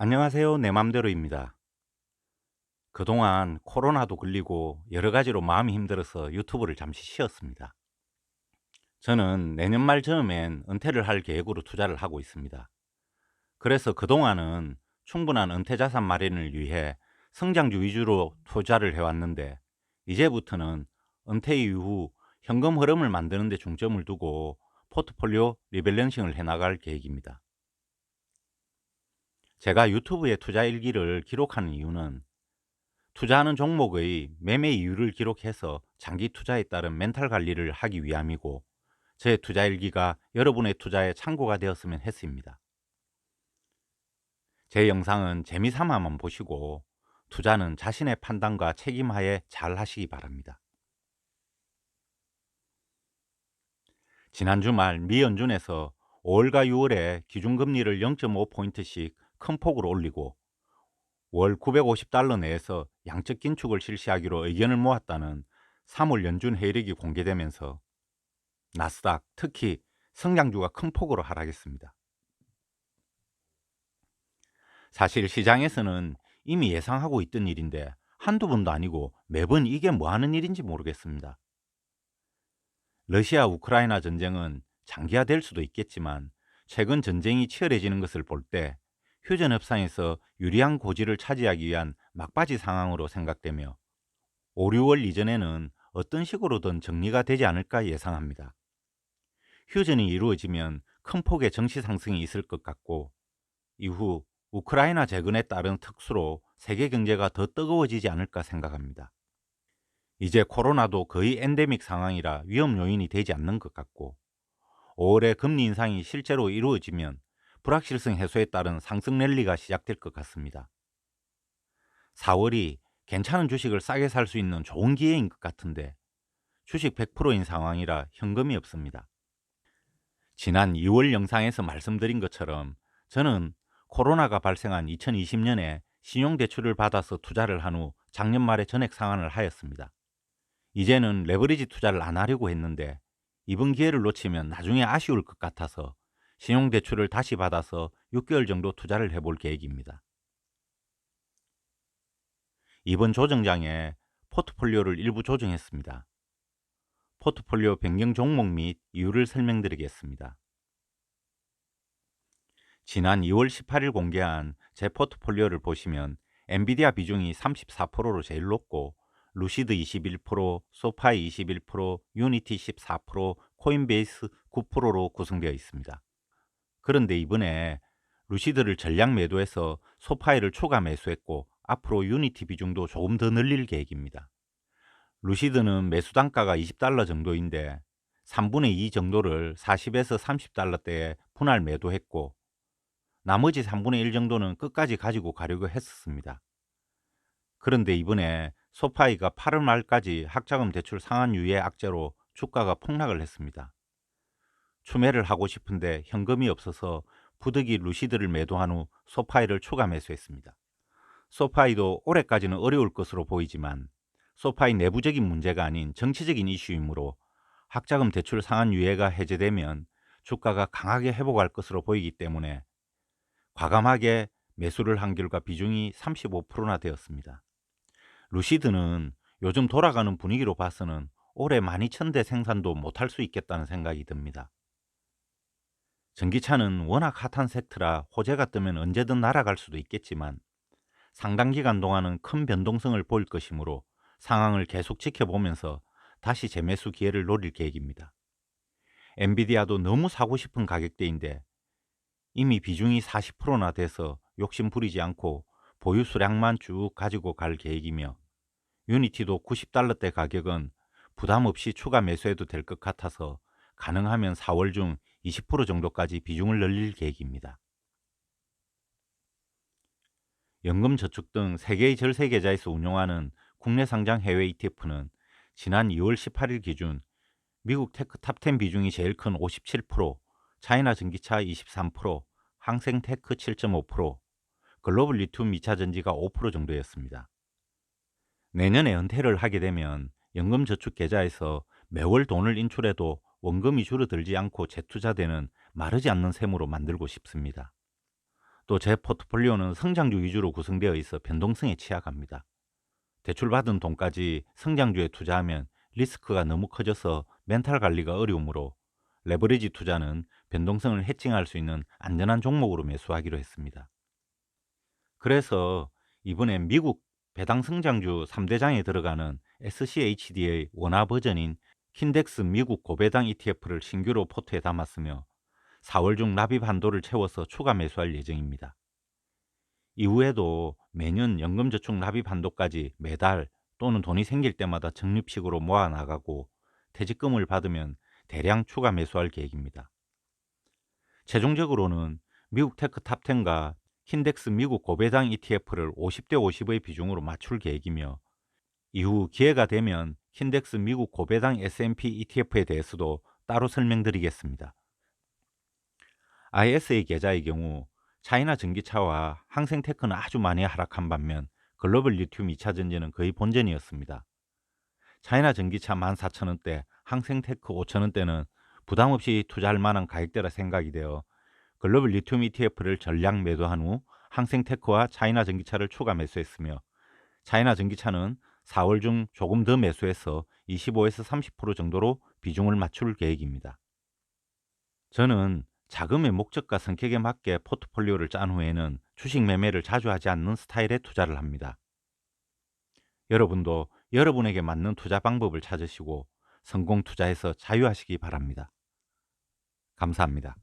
안녕하세요. 내 맘대로입니다. 그동안 코로나도 걸리고 여러 가지로 마음이 힘들어서 유튜브를 잠시 쉬었습니다. 저는 내년 말 즈음엔 은퇴를 할 계획으로 투자를 하고 있습니다. 그래서 그동안은 충분한 은퇴 자산 마련을 위해 성장주 위주로 투자를 해왔는데 이제부터는 은퇴 이후 현금 흐름을 만드는 데 중점을 두고 포트폴리오 리밸런싱을 해나갈 계획입니다. 제가 유튜브에 투자 일기를 기록하는 이유는 투자하는 종목의 매매 이유를 기록해서 장기 투자에 따른 멘탈 관리를 하기 위함이고 제 투자 일기가 여러분의 투자에 참고가 되었으면 했습니다. 제 영상은 재미삼아만 보시고 투자는 자신의 판단과 책임하에 잘 하시기 바랍니다. 지난 주말 미 연준에서 5월과 6월에 기준금리를 0.5포인트씩 큰 폭으로 올리고 월 950달러 내에서 양적 긴축을 실시하기로 의견을 모았다는 3월 연준 회의록이 공개되면서 나스닥 특히 성장주가 큰 폭으로 하락했습니다. 사실 시장에서는 이미 예상하고 있던 일인데 한두 번도 아니고 매번 이게 뭐 하는 일인지 모르겠습니다. 러시아 우크라이나 전쟁은 장기화될 수도 있겠지만 최근 전쟁이 치열해지는 것을 볼 때 휴전 협상에서 유리한 고지를 차지하기 위한 막바지 상황으로 생각되며 5, 6월 이전에는 어떤 식으로든 정리가 되지 않을까 예상합니다. 휴전이 이루어지면 큰 폭의 정시 상승이 있을 것 같고 이후 우크라이나 재건에 따른 특수로 세계 경제가 더 뜨거워지지 않을까 생각합니다. 이제 코로나도 거의 엔데믹 상황이라 위험 요인이 되지 않는 것 같고 5월에 금리 인상이 실제로 이루어지면 불확실성 해소에 따른 상승 랠리가 시작될 것 같습니다. 4월이 괜찮은 주식을 싸게 살 수 있는 좋은 기회인 것 같은데 주식 100%인 상황이라 현금이 없습니다. 지난 2월 영상에서 말씀드린 것처럼 저는 코로나가 발생한 2020년에 신용대출을 받아서 투자를 한 후 작년 말에 전액 상환을 하였습니다. 이제는 레버리지 투자를 안 하려고 했는데 이번 기회를 놓치면 나중에 아쉬울 것 같아서 신용대출을 다시 받아서 6개월 정도 투자를 해볼 계획입니다. 이번 조정장에 포트폴리오를 일부 조정했습니다. 포트폴리오 변경 종목 및 이유를 설명드리겠습니다. 지난 2월 18일 공개한 제 포트폴리오를 보시면 엔비디아 비중이 34%로 제일 높고 루시드 21%, 소파이 21%, 유니티 14%, 코인베이스 9%로 구성되어 있습니다. 그런데 이번에 루시드를 전량 매도해서 소파이를 초과 매수했고 앞으로 유니티 비중도 조금 더 늘릴 계획입니다. 루시드는 매수 단가가 20달러 정도인데 3분의 2 정도를 40에서 30달러대에 분할 매도했고 나머지 3분의 1 정도는 끝까지 가지고 가려고 했었습니다. 그런데 이번에 소파이가 8월 말까지 학자금 대출 상한 유예 악재로 주가가 폭락을 했습니다. 추매를 하고 싶은데 현금이 없어서 부득이 루시드를 매도한 후 소파이를 추가 매수했습니다. 소파이도 올해까지는 어려울 것으로 보이지만 소파이 내부적인 문제가 아닌 정치적인 이슈이므로 학자금 대출 상한 유예가 해제되면 주가가 강하게 회복할 것으로 보이기 때문에 과감하게 매수를 한 결과 비중이 35%나 되었습니다. 루시드는 요즘 돌아가는 분위기로 봐서는 올해 12,000대 생산도 못할 수 있겠다는 생각이 듭니다. 전기차는 워낙 핫한 섹트라 호재가 뜨면 언제든 날아갈 수도 있겠지만 상당 기간 동안은 큰 변동성을 보일 것이므로 상황을 계속 지켜보면서 다시 재매수 기회를 노릴 계획입니다. 엔비디아도 너무 사고 싶은 가격대인데 이미 비중이 40%나 돼서 욕심 부리지 않고 보유 수량만 쭉 가지고 갈 계획이며 유니티도 90달러대 가격은 부담 없이 추가 매수해도 될 것 같아서 가능하면 4월 중 20% 정도까지 비중을 늘릴 계획입니다. 연금저축 등 3개의 절세계좌에서 운용하는 국내 상장 해외 ETF는 지난 2월 18일 기준 미국 테크 탑10 비중이 제일 큰 57%, 차이나 전기차 23%, 항생 테크 7.5%, 글로벌 리튬 2차 전지가 5% 정도였습니다. 내년에 은퇴를 하게 되면 연금저축 계좌에서 매월 돈을 인출해도 원금이 줄어들지 않고 재투자되는 마르지 않는 셈으로 만들고 싶습니다. 또 제 포트폴리오는 성장주 위주로 구성되어 있어 변동성에 취약합니다. 대출받은 돈까지 성장주에 투자하면 리스크가 너무 커져서 멘탈 관리가 어려우므로 레버리지 투자는 변동성을 해칭할 수 있는 안전한 종목으로 매수하기로 했습니다. 그래서 이번엔 미국 배당 성장주 3대장에 들어가는 SCHD의 원화 버전인 킨덱스 미국 고배당 ETF를 신규로 포트에 담았으며 4월 중 납입 한도를 채워서 추가 매수할 예정입니다. 이후에도 매년 연금저축 납입 한도까지 매달 또는 돈이 생길 때마다 적립식으로 모아 나가고 퇴직금을 받으면 대량 추가 매수할 계획입니다. 최종적으로는 미국 테크 탑10과 킨덱스 미국 고배당 ETF를 50대 50의 비중으로 맞출 계획이며 이후 기회가 되면 킨덱스 미국 고배당 S&P ETF에 대해서도 따로 설명드리겠습니다. ISA 계좌의 경우 차이나 전기차와 항생테크는 아주 많이 하락한 반면 글로벌 리튬 2차 전지는 거의 본전이었습니다. 차이나 전기차 14,000원대, 항생테크 5,000원대는 부담 없이 투자할 만한 가격대라 생각이 되어 글로벌 리튬 ETF를 전량 매도한 후 항생테크와 차이나 전기차를 추가 매수했으며 차이나 전기차는 4월 중 조금 더 매수해서 25에서 30% 정도로 비중을 맞출 계획입니다. 저는 자금의 목적과 성격에 맞게 포트폴리오를 짠 후에는 주식 매매를 자주 하지 않는 스타일의 투자를 합니다. 여러분도 여러분에게 맞는 투자 방법을 찾으시고 성공 투자에서 자유하시기 바랍니다. 감사합니다.